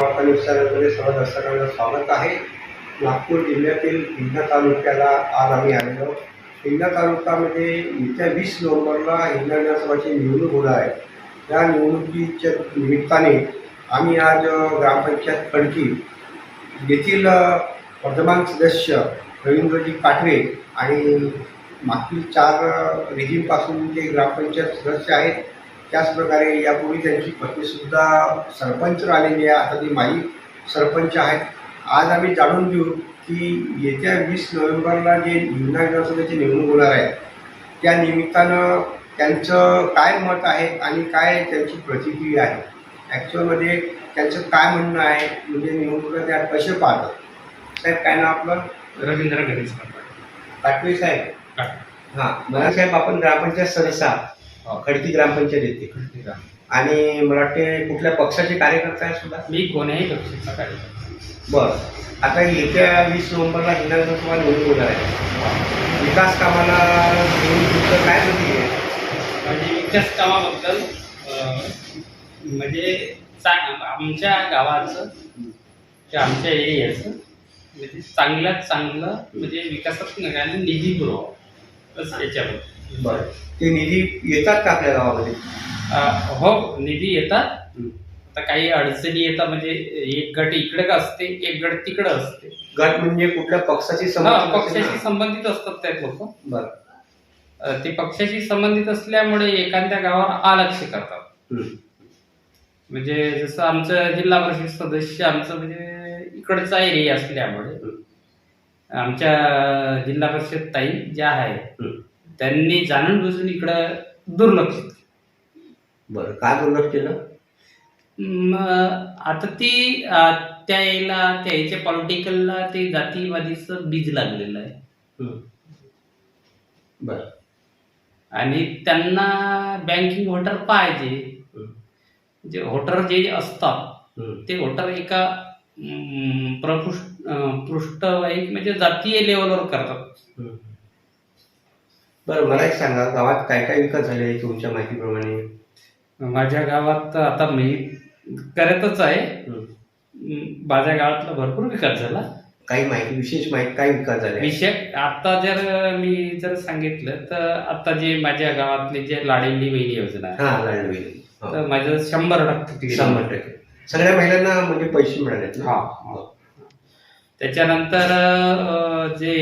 महाराष्ट्र सर्व दर्शकांना स्वागत आहे नागपूर जिल्ह्यातील हिंगणा तालुक्याला आज आम्ही आलेलो आहोत. हिंगणा तालुक्यामध्ये येत्या वीस नोव्हेंबरला हिंगणा विधानसभाची निवडणूक होणार आहे त्या निवडणुकीच्या निमित्ताने आम्ही आज ग्रामपंचायत खडकी येथील वर्धमान सदस्य रवींद्रजी काठवे आणि मागील चार रेजिमपासून जे ग्रामपंचायत सदस्य आहेत त्याचप्रकारे यापूर्वी त्यांची पत्नीसुद्धा सरपंच राहिलेली आहे. आता ती माजी सरपंच आहेत. आज आम्ही जाणून घेऊ की येत्या वीस नोव्हेंबरला जे हिंगणा विधानसभेची निवडणूक होणार आहे त्या निमित्तानं त्यांचं काय मत आहे आणि काय त्यांची प्रतिक्रिया आहे? ॲक्च्युअलमध्ये त्यांचं काय म्हणणं आहे? म्हणजे निवडणुका त्या कसे पाहतात साहेब काय नाव आपलं? रवींद्र गणेश काटवे साहेब. हां. मला साहेब आपण ग्रामपंचायत सदस्य आहात. खडकी ग्रामपंचायत येते. आणि मला वाटते कुठल्या पक्षाचे कार्यकर्ते आहेत सुद्धा? मी कोण्याही पक्षाचा कार्यकर्ता. बरं. आता येत्या वीस नोव्हेंबरला हिंगणा विधानसभा निवडणूक होणार आहे. विकास कामाला निवडणुकीचं काय गती आहे? म्हणजे विकास कामाबद्दल अं, म्हणजे आमच्या गावाचं किंवा आमच्या एरियाचं म्हणजे चांगल्यात चांगलं म्हणजे विकासात नगाने निधी पुरवा. बस याच्याबद्दल बरं. ते निधी येतात का आपल्या गावामध्ये? अं, हो निधी येतात. आता काही अडचणी येतात म्हणजे एक गट इकडे का असते एक गट तिकडं असते. गट म्हणजे कुठल्या पक्षाची हा, असेल पक्षाशी ना? संबंधित असतात त्या लोक. बरं. ते पक्षाशी संबंधित असल्यामुळे एखाद्या गावावर आलक्ष करतात. म्हणजे जसं आमचं जिल्हा परिषद सदस्य आमचं म्हणजे इकडचा एरिया असल्यामुळे आमच्या जिल्हा परिषद ताई ज्या आहेत हं. त्यांनी जाणून बुजून इकडं दुर्लक्षित केलं. बरं काय दुर्लक्ष केलं मग आता ती त्या याला त्या याच्या पॉलिटिकलला ते जातीवादीचं बीज लागलेलं आहे. बरं आणि त्यांना बँकिंग व्होटर पाहिजे. जे व्होटर जे असतात. ते व्होटर एका अं, पृष्ठवाहिक म्हणजे जातीय लेवलवर करतात. बरं मला एक सांगा गावात काय काय विकास झाले आहे तुमच्या माहितीप्रमाणे माझ्या गावात आता मी करतच आहे हं. माझ्या गावातला भरपूर विकास झाला काही माहिती विशेष माहिती काय विकास झाले आहे? विषय आता जर मी जर सांगितलं तर आता जे माझ्या गावातली जे लाडली बहिणी योजना आहे हा. तर माझं शंभर टक्के clear आहे. शंभर टक्के सगळ्या महिलांना म्हणजे पैसे ना हा हा. त्याच्यानंतर जे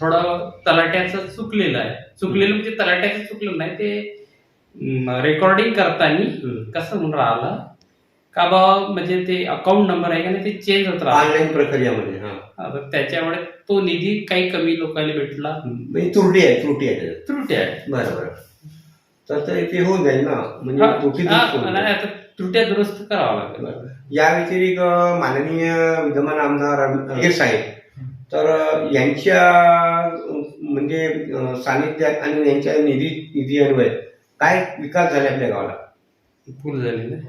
थोडं तलाट्याचं चुकलेलं आहे. चुकलेलं म्हणजे तलाट्याचं चुकलं नाही ते रेकॉर्डिंग करताना. कसं म्हणून राहिलं? का बा म्हणजे ते अकाउंट नंबर आहे का नाही ते चेंज होत राहिलं. ऑनलाईन प्रक्रियामध्ये हा. त्याच्यामुळे तो निधी काही कमी लोकांना भेटला. म्हणजे त्रुटी आहे त्रुटी आहे त्रुटी आहे. बरं बरं. तर ते होऊन जाईल ना. म्हणजे. आता त्रुट्या दुरुस्त करावा लागेल. या व्यतिरिक्त माननीय विद्यमान आमदार हे साहेब तर यांच्या म्हणजे सानिध्यात आणि यांच्या निधी निधी अन्वय काय विकास झाले आपल्या गावाला पूल झालेलं आहे.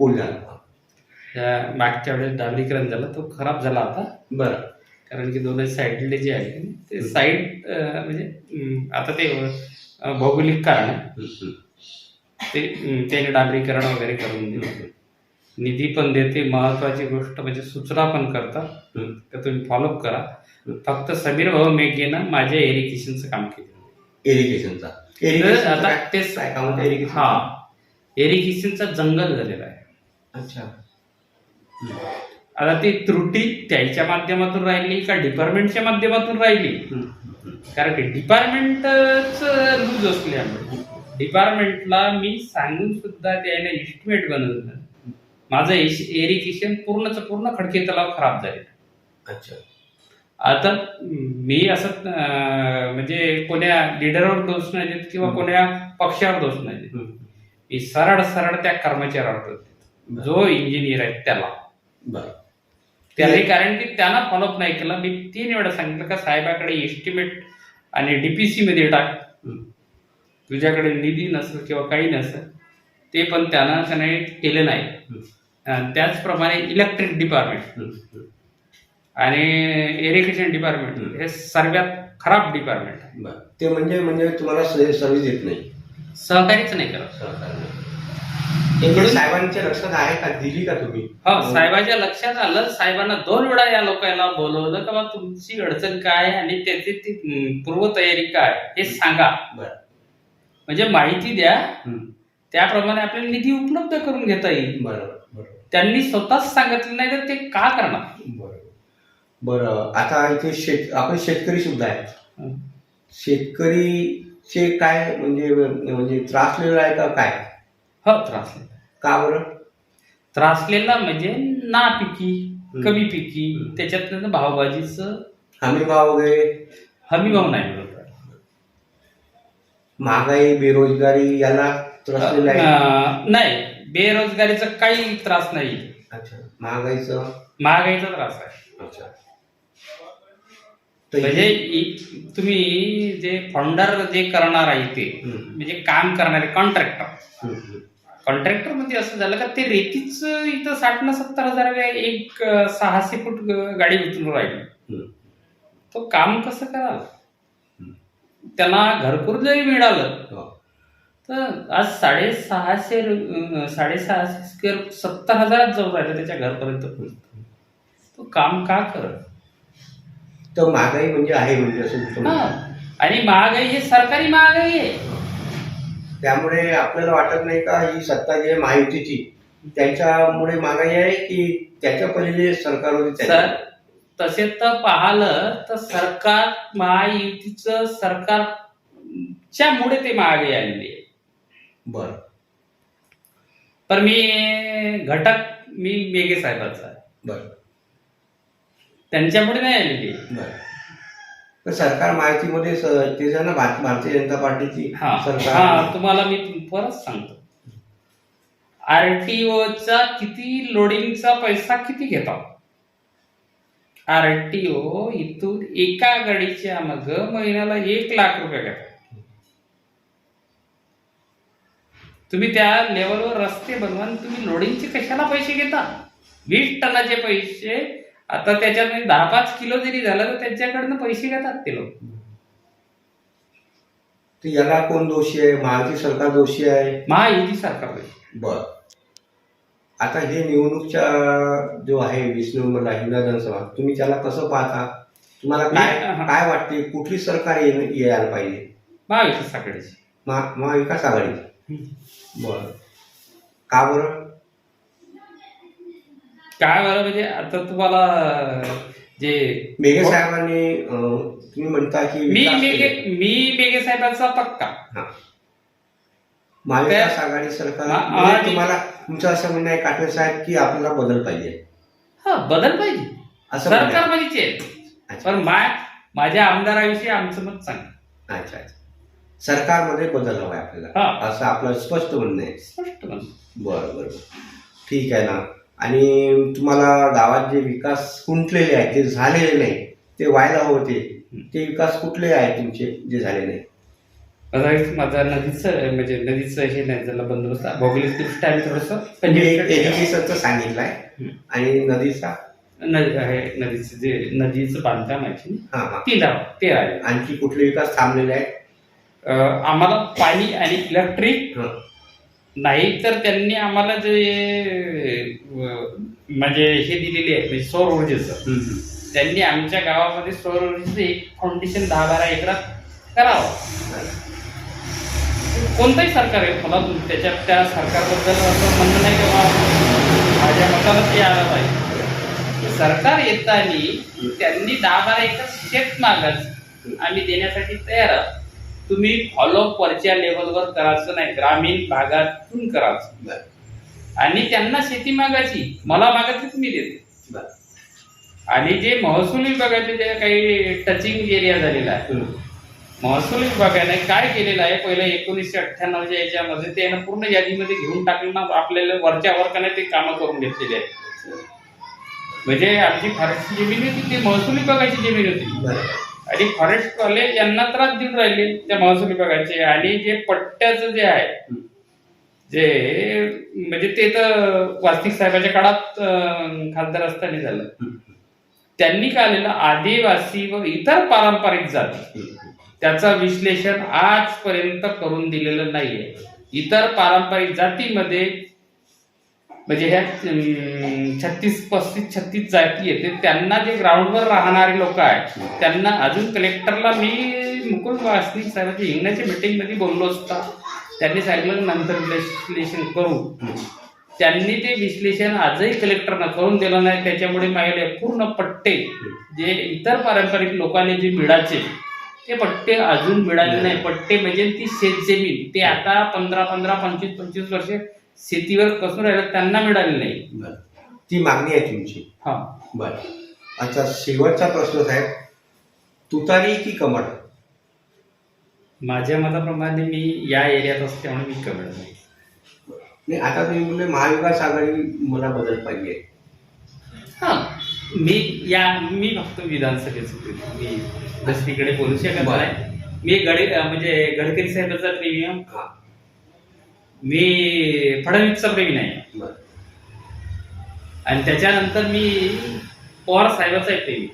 पूल झाला त्या मागच्या वेळेस डांबरीकरण झालं तो खराब झाला आता बरं कारण की दोन्ही साईडले जे आहे ते साईड म्हणजे अं, आता ते अं, भौगोलिक कारण आहे. हम्म, ते त्याने डांबरीकरण वगैरे करून दिलं. निधी पण देते महत्वाची गोष्ट म्हणजे सूचना पण करतात. तर तुम्ही फॉलोअप करा. फक्त समीर भाऊ मेघेनं माझ्या एरिकेशनचं काम केलं. इरिगेशन आता ते काय काम होतं इरिगेशन हा. एरिगेशनचा जंगल झालेला आहे. अच्छा. आता ती त्रुटी त्याच्या माध्यमातून राहिली का डिपार्टमेंटच्या माध्यमातून राहिली. कारण की डिपार्टमेंटच लूज असल्यामुळे. डिपार्टमेंटला मी सांगून सुद्धा त्याने इस्टिमेट बनवलं. माझं एरिगेशन पूर्णच पूर्ण खडके तलाव खराब झाले. अच्छा. आता मी असं म्हणजे कोण्या लिडरवर दोष नाही देत किंवा कोण्या पक्षावर दोष नाही देत. मी सरळ सरळ त्या कर्मचाऱ्यावर दोष देतो. जो इंजिनियर आहे त्याला. बरं. त्यालाही कारण की त्यांना फॉलोअप नाही केला. मी तीन वेळा सांगितलं का साहेबाकडे एस्टिमेट आणि डीपीसी मध्ये टाक. तुझ्याकडे निधी नसेल किंवा काही नसेल ते पण त्यानं त्याने केलं नाही. त्याचप्रमाणे इलेक्ट्रिक डिपार्टमेंट. आणि इरिगेशन डिपार्टमेंट. हे सर्वात खराब डिपार्टमेंट ते म्हणजे म्हणजे तुम्हाला सर्व्हिस देत नाही. सहकार्यच नाही करत. सहकार साहेबांच्या लक्षात आहे का? दिली का तुम्ही? हो साहेबाच्या लक्षात आलं. साहेबांना दोन वेळा या लोकांना बोलवलं का तुमची अडचण काय आणि त्याची ती पूर्वतयारी काय हे सांगा. बरं. म्हणजे माहिती द्या. त्याप्रमाणे आपल्याला निधी उपलब्ध करून घेता येईल. बरोबर बरोबर. त्यांनी स्वतःच सांगितलं नाही तर ते का करणार? बरोबर. बरं आता इथे शेत आपण शेतकरी सुद्धा आहेत. हं. शेतकरीचे काय म्हणजे म्हणजे त्रासलेलं आहे का काय? हो त्रासलेला का बरं? त्रासलेला म्हणजे नापिकी हं. कमी पिकी हं. त्याच्यात भावभाजीचं हमी भाव वगैरे? हमी भाव नाही मिळत. महागाई बेरोजगारी याला त्रासलेलं आहे अं, नाही बेरोजगारीचा काही त्रास नाही अच्छा महागाईचं महागाईचा त्रास आहे अच्छा तर म्हणजे इ- तुम्ही जे फंडर जे करणार आहे ते. म्हणजे काम करणारे कॉन्ट्रॅक्टर. कॉन्ट्रॅक्टरमध्ये असं झालं का ते रेतीच इथं साठ न सत्तर हजार एक अं, सहाशे फूट ग- गाडी उचलून राहिली. तो काम कसं कराल. त्यांना घरकुल जरी मिळालं हो. तर आज साडेसहाशे साडेसहाशे स्क्वेअर सत्तर हजारात जाऊन राहिलं त्याच्या घरपर्यंत पोहोचतो. तो काम का करत तर महागाई म्हणजे आहे म्हणजे असं. आणि महागाई हे सरकारी महागाई आहे त्यामुळे आपल्याला वाटत नाही का ही सत्ता जी आहे महायुतीची त्यांच्यामुळे महागाई आहे की त्याच्या पहिले सरकार होते तसे तर पाहिलं तर सरकार महायुतीचं सरकारच्या मुळे ते महागाई आलेली आहे बर. पण मी घटक मी मेघे साहेबांचा आहे. बर. त्यांच्यामुळे नाही आलेली. बर. तर सरकार माहितीमध्ये भारतीय जनता पार्टीची हा सरकार हा तुम्हाला मी परत सांगतो. आरटीओचा किती लोडिंगचा पैसा किती घेतात आरटीओ इथून एका गाडीच्या मग महिन्याला एक लाख रुपये घेतात. तुम्ही त्या लेवलवर रस्ते बनवा तुम्ही लोडिंगचे कशाला पैसे घेता? वीस टनाचे पैसे आता त्याच्यात दहा पाच किलो जरी झालं तर त्यांच्याकडनं पैसे घेतात ते लोक. याला कोण दोषी आहे? महायुती सरकार दोषी आहे? महायुती सरकार बर. आता हे निवडणूकच्या जो आहे वीस नोव्हेंबरला हिंदा जनसभा तुम्ही त्याला कसं पाहता? तुम्हाला काय मी-. काय वाटते? कुठली सरकार यायला पाहिजे? महायुती साखरेची महा- महाविकास आघाडी बर. का बरं? काय बरं म्हणजे आता तुम्हाला जे मेघे साहेबांनी अं, तुम्ही म्हणता की मी विकास मेघे केले. मी मेघे साहेबांचा पक्का. हा. महाविकास आघाडी सरकार तुम्हाला तुमचं असं म्हणणं आहे काटवे साहेब की आपल्याला बदल पाहिजे. हा बदल पाहिजे. असं म्हणणं सरकार. पाहिजे पण मा माझ्या आमदाराविषयी आमचं मत सांग. अच्छा अच्छा. सरकारमध्ये बदल हवाय आपल्याला. असं आपलं स्पष्ट म्हणणं आहे. स्पष्ट म्हणतो. बरं बरं ठीक आहे ना. आणि तुम्हाला गावात जे विकास खुंटलेले आहेत जे झालेले नाही ते व्हायला हवं ते. ते विकास कुठले आहेत तुमचे जे झाले नाही? एक माझा नदीचं म्हणजे नदीचं हे नाही झालं बंदोबस्त भौगोलिक दृष्ट्या आम्ही थोडंसं आहे. एज्युकेशनचं सांगितलंय हं. आणि नदीचा नदी आहे नदीचं जे नदीचं बांधकाम आहे ते लावा ते आहे आणखी कुठले विकास थांबलेले आहेत अं, आम्हाला पाणी आणि इलेक्ट्रिक हं. नाही तर त्यांनी आम्हाला जे म्हणजे हे दिलेले आहे म्हणजे सौर ऊर्जेचं. त्यांनी आमच्या गावामध्ये सौर ऊर्जेचं एक फाउंडेशन दहा बारा एकरात करावं कोणतंही सरकार आहे मला त्याच्या त्या सरकारबद्दल असं म्हणणं नाही किंवा माझ्या मताला ते आलं पाहिजे. सरकार येताना त्यांनी दहा बारा एकर शेत मागत आम्ही देण्यासाठी तयार आहोत. तुम्ही फॉलोअप वरच्या लेवलवर करायचं नाही ग्रामीण भागातून करायचं. आणि त्यांना शेती मागायची. मला मागायची तुम्ही देते. आणि जे महसूल विभागाचे जे काही टचिंग एरिया झालेला आहे. महसूल विभागाने काय केलेलं आहे? पहिलं एकोणीसशे अठ्ठ्याण्णवच्या याच्यामध्ये त्यानं पूर्ण यादीमध्ये घेऊन टाकलं ना आपल्याला वरच्या वर्गाने ते कामं करून घेतलेली आहे म्हणजे आमची फॉरेस्टची जमीन होती ती महसूल विभागाची जमीन होती. आणि फॉरेस्ट वाले यांना त्रास देऊन राहिले त्या महसूल विभागाचे. आणि जे पट्ट्याचं जे आहे. जे म्हणजे ते तर वास्तविक साहेबाच्या काळात खासदार असताना झालं. त्यांनी काढलेलं आदिवासी व इतर पारंपरिक जाती. त्याचं विश्लेषण आजपर्यंत करून दिलेलं नाहीये. इतर पारंपरिक जातीमध्ये म्हणजे ह्या छत्तीस पस्तीस छत्तीस जाती येते ते त्यांना जे ग्राउंडवर राहणारे लोक आहेत त्यांना अजून कलेक्टरला मी मुकुल वासनिक साहेबांच्या हिंगण्याच्या मीटिंगमध्ये बोललो असता. त्यांनी सांगितलं नंतर विश्लेषण करू. त्यांनी ते विश्लेषण आजही कलेक्टरनं करून दिलं नाही त्याच्यामुळे माझ्याकडे पूर्ण पट्टे जे इतर पारंपरिक लोकांनी जे मिळायचे ते पट्टे अजून मिळाले नाही. पट्टे म्हणजे ती शेतजमीन ते आता पंधरा पंधरा पंचवीस पंचवीस वर्ष शेतीवर कसून राहिलं त्यांना मिळाले नाही. बरं. ती मागणी आहे तुमची. हा. बरं. अच्छा शेवटचा प्रश्न साहेब. तुतारी की कमळ? माझ्या मताप्रमाणे मी या एरियात असल्यामुळे मी कमळ नाही. नाही आता तुम्ही बोलले महाविकास आघाडी मला बदल पाहिजे. हा. मी या मी फक्त विधानसभेचं. मी दुसरीकडे बोलू शकत. नाही मी गडे म्हणजे गडकरी साहेबाचा प्रेमी आहे. मी फडणवीसचा प्रेमी नाही आणि त्याच्यानंतर मी पवार साहेबाचा प्रेमी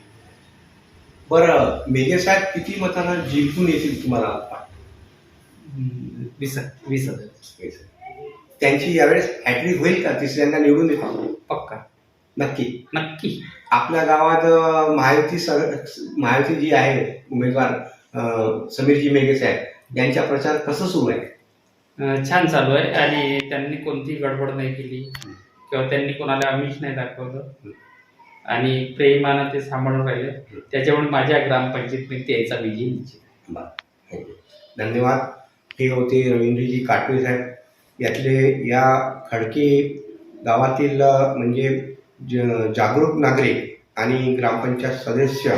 बरं मेघे साहेब किती मतांना जिंकून येतील तुम्हाला? वीस वीस हजार. त्यांची यावेळेस हॅट्रिक होईल का? तिसऱ्यांदा निवडून येतील? पक्का. नक्की. नक्की. आपल्या गावात महायुती सग महायुती जी आहे उमेदवार समीरजी मेघे साहेब यांचा प्रचार कसं सुरू आहे? छान चालू आहे आणि त्यांनी कोणतीही गडबड नाही केली. किंवा त्यांनी कोणाला आमिष नाही दाखवलं. आणि प्रेमानं ते सांभाळून राहिले. त्याच्यामुळे माझ्या ग्रामपंचायतीमध्ये यायचा विजय निश्चित. धन्यवाद. हे होते रवींद्रजी काटवे साहेब. यातले या खडकी गावातील म्हणजे ज जागरूक नागरिक आणि ग्रामपंचायत सदस्य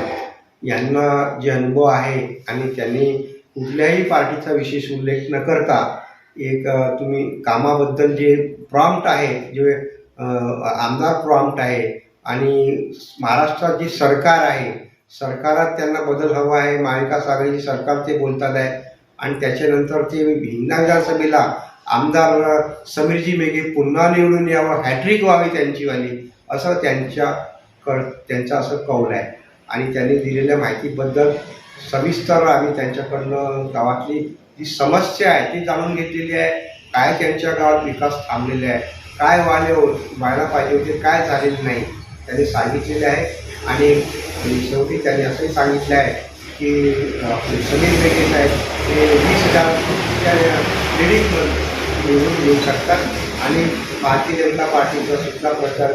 यांना जे अनुभव आहे आणि त्यांनी कुठल्याही पार्टीचा विशेष उल्लेख न करता एक तुम्ही कामाबद्दल जे प्रॉम्प्ट आहे जे आमदार प्रॉम्प्ट आहे आणि महाराष्ट्रात जे सरकार आहे सरकारात त्यांना बदल हवा आहे महाविकास आघाडीचे सरकार ते बोलतात आहे आणि त्याच्यानंतर ते भिन्ना विधानसभेला आमदार समीरजी मेघे पुन्हा निवडून यावं हॅट्रिक व्हावी त्यांची वाली. असं त्यांच्या कळ त्यांचं असं कौल आहे. आणि त्यांनी दिलेल्या माहितीबद्दल सविस्तर आम्ही त्यांच्याकडनं गावातली जी समस्या आहे ती जाणून घेतलेली आहे. काय त्यांच्या गावात विकास थांबलेले आहे? काय व्हायला हो- व्हायला पाहिजे होते? काय झालेलं नाही? त्यांनी सांगितलेले आहे. आणि शेवटी त्यांनी असंही सांगितलं आहे की आपले समीर मेघे साहेब हे वीस हजार लेडीज निवडून येऊ शकतात. आणि भारतीय जनता पार्टीचा सुद्धा प्रचार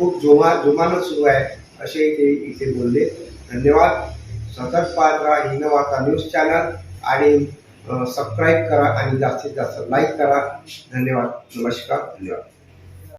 खूप जोमा जोमानं सुरू आहे असे ते इथे बोलले. धन्यवाद. सतत पाहत राहा हिनवार्ता न्यूज चॅनल आणि सबस्क्राईब करा आणि जास्तीत जास्त लाईक करा. धन्यवाद. नमस्कार. धन्यवाद.